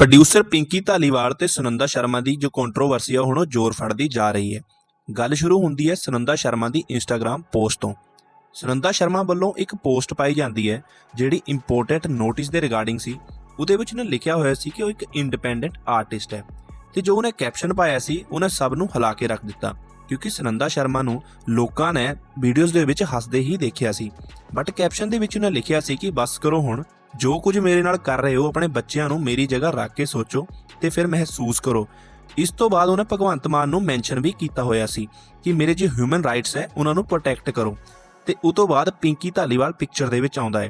Producer Pinky Dhaliwal ਤੇ ਸੁਨੰਦਾ ਸ਼ਰਮਾ ਦੀ ਜੋ controversy ਆ, ਹੁਣ ਉਹ ਜ਼ੋਰ ਫੜਦੀ ਜਾ ਰਹੀ ਹੈ। ਗੱਲ ਸ਼ੁਰੂ ਹੁੰਦੀ ਹੈ ਸੁਨੰਦਾ ਸ਼ਰਮਾ ਦੀ ਇੰਸਟਾਗ੍ਰam ਪੋਸਟ ਤੋਂ। ਸੁਨੰਦਾ ਸ਼ਰਮਾ ਵੱਲੋਂ ਇੱਕ ਪੋਸਟ ਪਾਈ ਜਾਂਦੀ ਹੈ, ਜਿਹੜੀ ਇੰਪੋਰਟੈਂਟ ਨੋਟਿਸ ਦੇ ਰਿਗਾਰਡਿੰਗ ਸੀ। ਉਹਦੇ ਵਿੱਚ ਉਹਨੇ ਲਿਖਿਆ ਹੋਇਆ ਸੀ ਕਿ ਉਹ ਇੱਕ ਇੰਡੀਪੈਂਡੈਂਟ ਆਰਟਿਸਟ ਹੈ। ਤੇ ਜੋ ਉਹਨੇ ਕੈਪਸ਼ਨ ਪਾਇਆ ਸੀ, ਉਹਨੇ ਸਭ ਨੂੰ ਹਿਲਾ ਕੇ ਰੱਖ ਦਿੱਤਾ, ਕਿਉਂਕਿ ਸੁਨੰਦਾ ਸ਼ਰਮਾ ਨੂੰ ਲੋਕਾਂ ਨੇ ਵੀਡੀਓਜ਼ ਦੇ ਵਿੱਚ ਹੱਸਦੇ ਹੀ ਦੇਖਿਆ ਸੀ। ਬਟ ਕੈਪਸ਼ਨ ਦੇ ਵਿੱਚ ਉਹਨੇ ਲਿਖਿਆ ਸੀ ਕਿ ਬਸ ਕਰੋ ਹੁਣ ਜੋ ਕੁਝ ਮੇਰੇ ਨਾਲ ਕਰ ਰਹੇ ਹੋ, ਆਪਣੇ ਬੱਚਿਆਂ ਨੂੰ ਮੇਰੀ ਜਗ੍ਹਾ ਰੱਖ ਕੇ ਸੋਚੋ ਤੇ ਫਿਰ ਮਹਿਸੂਸ ਕਰੋ। ਇਸ ਤੋਂ ਬਾਅਦ ਉਹਨੇ ਭਗਵੰਤ ਮਾਨ ਨੂੰ ਮੈਂਸ਼ਨ ਵੀ ਕੀਤਾ ਹੋਇਆ ਸੀ ਕਿ ਮੇਰੇ ਜੋ ਹਿਊਮਨ ਰਾਈਟਸ ਹੈ, ਉਹਨਾਂ ਨੂੰ ਪ੍ਰੋਟੈਕਟ ਕਰੋ। ਤੇ ਉਸ ਤੋਂ ਬਾਅਦ ਪਿੰਕੀ ਧਾਲੀਵਾਲ ਪਿਕਚਰ ਦੇ ਵਿੱਚ ਆਉਂਦਾ ਹੈ।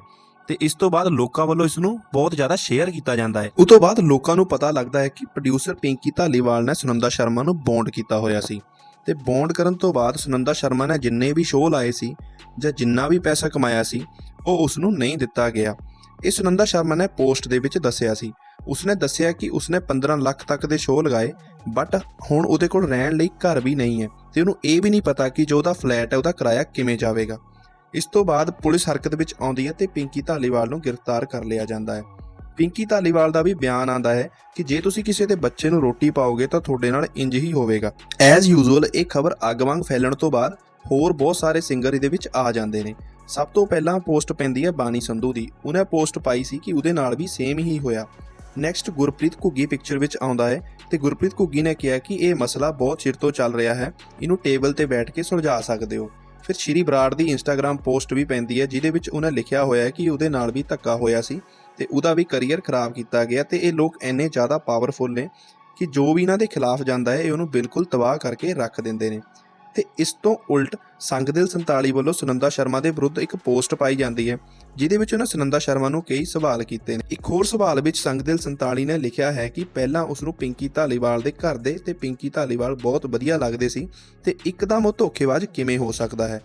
ਤੇ ਇਸ ਤੋਂ ਬਾਅਦ ਲੋਕਾਂ ਵੱਲੋਂ ਇਸ ਨੂੰ ਬਹੁਤ ਜ਼ਿਆਦਾ ਸ਼ੇਅਰ ਕੀਤਾ ਜਾਂਦਾ ਹੈ। ਉਸ ਤੋਂ ਬਾਅਦ ਲੋਕਾਂ ਨੂੰ ਪਤਾ ਲੱਗਦਾ ਹੈ ਕਿ ਪ੍ਰੋਡਿਊਸਰ ਪਿੰਕੀ ਧਾਲੀਵਾਲ ਨੇ ਸੁਨੰਦਾ ਸ਼ਰਮਾ ਨੂੰ ਬੌਂਡ ਕੀਤਾ ਹੋਇਆ ਸੀ। ਤੇ ਬੌਂਡ ਕਰਨ ਤੋਂ ਬਾਅਦ ਸੁਨੰਦਾ ਸ਼ਰਮਾ ਨੇ ਜਿੰਨੇ ਵੀ ਸ਼ੋਅ ਲਾਏ ਸੀ ਜਾਂ ਜਿੰਨਾ ਵੀ ਪੈਸਾ ਕਮਾਇਆ ਸੀ, ਉਹ ਉਸ ਨੂੰ ਨਹੀਂ ਦਿੱਤਾ ਗਿਆ। ਇਹ ਸੁਨੰਦਾ ਸ਼ਰਮਾ ਨੇ ਪੋਸਟ ਦੇ ਵਿੱਚ ਦੱਸਿਆ ਸੀ। ਉਸਨੇ ਦੱਸਿਆ ਕਿ ਉਸਨੇ 15 ਲੱਖ ਤੱਕ ਦੇ ਸ਼ੋਅ ਲਗਾਏ, ਬਟ ਹੁਣ ਉਹਦੇ ਕੋਲ ਰਹਿਣ ਲਈ ਘਰ ਵੀ ਨਹੀਂ ਹੈ ਤੇ ਉਹਨੂੰ ਇਹ ਵੀ ਨਹੀਂ ਪਤਾ ਕਿ ਜੋ ਉਹਦਾ ਫਲੈਟ ਹੈ, ਉਹਦਾ ਕਿਰਾਇਆ ਕਿਵੇਂ ਜਾਵੇਗਾ। ਇਸ ਤੋਂ ਬਾਅਦ ਪੁਲਿਸ ਹਰਕਤ ਵਿੱਚ ਆਉਂਦੀ ਹੈ ਤੇ ਪਿੰਕੀ ਧਾਲੀਵਾਲ ਨੂੰ ਗ੍ਰਿਫਤਾਰ ਕਰ ਲਿਆ ਜਾਂਦਾ ਹੈ। ਪਿੰਕੀ ਧਾਲੀਵਾਲ ਦਾ ਵੀ ਬਿਆਨ ਆਂਦਾ ਹੈ ਕਿ ਜੇ ਤੁਸੀਂ ਕਿਸੇ ਦੇ ਬੱਚੇ ਨੂੰ ਰੋਟੀ ਪਾਓਗੇ ਤਾਂ ਤੁਹਾਡੇ ਨਾਲ ਇੰਜ ਹੀ ਹੋਵੇਗਾ। ਐਜ਼ ਯੂਜ਼ੂਅਲ ਇਹ ਖਬਰ ਅੱਗ ਵਾਂਗ ਫੈਲਣ ਤੋਂ ਬਾਅਦ ਹੋਰ ਬਹੁਤ ਸਾਰੇ ਸਿੰਗਰ ਇਹਦੇ ਵਿੱਚ ਆ ਜਾਂਦੇ ਨੇ। ਸਭ ਤੋਂ ਪਹਿਲਾਂ ਪੋਸਟ ਪੈਂਦੀ ਹੈ ਬਾਣੀ ਸੰਧੂ ਦੀ। ਉਹਨੇ ਪੋਸਟ ਪਾਈ ਸੀ ਕਿ ਉਹਦੇ ਨਾਲ ਵੀ ਸੇਮ ਹੀ ਹੋਇਆ। ਨੈਕਸਟ ਗੁਰਪ੍ਰੀਤ ਘੁੱਗੀ ਪਿਕਚਰ ਵਿੱਚ ਆਉਂਦਾ ਹੈ ਤੇ ਗੁਰਪ੍ਰੀਤ ਘੁੱਗੀ ਨੇ ਕਿਹਾ ਕਿ ਇਹ ਮਸਲਾ ਬਹੁਤ ਚਿਰ ਤੋਂ ਚੱਲ ਰਿਹਾ ਹੈ। ਇਹਨੂੰ ਟੇਬਲ ਤੇ ਬੈਠ ਕੇ ਸੁਲਝਾ ਸਕਦੇ ਹੋ। ਫਿਰ ਸ਼੍ਰੀ ਬਰਾੜ ਦੀ ਇੰਸਟਾਗ੍ਰam ਪੋਸਟ ਵੀ ਪੈਂਦੀ ਹੈ, ਜਿਹਦੇ ਵਿੱਚ ਉਹਨੇ ਲਿਖਿਆ ਹੋਇਆ ਹੈ ਕਿ ਉਹਦੇ ਨਾਲ ਵੀ ਧੱਕਾ ਹੋਇਆ ਸੀ ਤੇ ਉਹਦਾ ਵੀ ਕੈਰੀਅਰ ਖਰਾਬ ਕੀਤਾ ਗਿਆ ਤੇ ਇਹ ਲੋਕ ਇੰਨੇ ਜ਼ਿਆਦਾ ਪਾਵਰਫੁਲ ਨੇ ਕਿ ਜੋ ਵੀ ਇਹਨਾਂ ਦੇ ਖਿਲਾਫ ਜਾਂਦਾ ਹੈ, ਇਹ ਉਹਨੂੰ ਬਿਲਕੁਲ ਤਬਾਹ ਕਰਕੇ ਰੱਖ ਦਿੰਦੇ ਨੇ। ਤੇ ਇਸ ਤੋਂ ਉਲਟ ਸੰਗਦਿਲ 47 ਵੱਲੋਂ ਸੁਨੰਦਾ ਸ਼ਰਮਾ ਦੇ ਵਿਰੁੱਧ ਇੱਕ ਪੋਸਟ ਪਾਈ ਜਾਂਦੀ ਹੈ, ਜਿਹਦੇ ਵਿੱਚ ਉਹਨਾਂ ਸੁਨੰਦਾ ਸ਼ਰਮਾ ਨੂੰ ਕਈ ਸਵਾਲ ਕੀਤੇ ਨੇ। ਇੱਕ ਹੋਰ ਸਵਾਲ ਵਿੱਚ ਸੰਗਦਿਲ 47 ਨੇ ਲਿਖਿਆ ਹੈ ਕਿ ਪਹਿਲਾਂ ਉਸ ਨੂੰ ਪਿੰਕੀ ਧਾਲੀਵਾਲ ਦੇ ਘਰ ਦੇ ਤੇ ਪਿੰਕੀ ਧਾਲੀਵਾਲ ਬਹੁਤ ਵਧੀਆ ਲੱਗਦੇ ਸੀ ਤੇ ਇੱਕਦਮ ਉਹ ਧੋਖੇਬਾਜ਼ ਕਿਵੇਂ ਹੋ ਸਕਦਾ ਹੈ?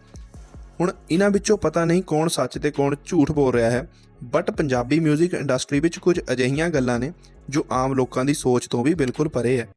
ਹੁਣ ਇਹਨਾਂ ਵਿੱਚੋਂ ਪਤਾ ਨਹੀਂ ਕੌਣ ਸੱਚ ਤੇ ਕੌਣ ਝੂਠ ਬੋਲ ਰਿਹਾ ਹੈ ਬਟ ਪੰਜਾਬੀ 뮤직 ਇੰਡਸਟਰੀ ਵਿੱਚ ਕੁਝ ਅਜਿਹੀਆਂ ਗੱਲਾਂ ਨੇ ਜੋ ਆਮ ਲੋਕਾਂ ਦੀ ਸੋਚ ਤੋਂ ਵੀ ਬਿਲਕੁਲ ਪਰੇ ਹੈ।